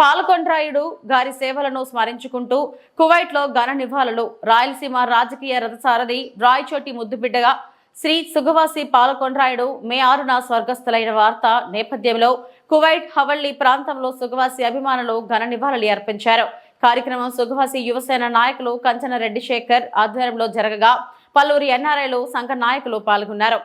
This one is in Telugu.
పాల్కొండ్రాయుడు గారి సేవలను స్మరించుకుంటూ కువైట్లో ఘన నివాళులు. రాయలసీమ రాజకీయ రథసారథి రాయచోటి ముద్దుబిడ్డగా శ్రీ సుగవాసి పాల్కొండ్రాయుడు మే ఆరున స్వర్గస్థులైన వార్త నేపథ్యంలో కువైట్ హవళ్ళీ ప్రాంతంలో సుగవాసి అభిమానులు ఘన నివాళులు అర్పించారు. కార్యక్రమం సుగవాసి యువసేన నాయకులు కంచన రెడ్డి శేఖర్ ఆధ్వర్యంలో జరగగా పలువురు ఎన్ఆర్ఐలు సంఘ నాయకులు పాల్గొన్నారు.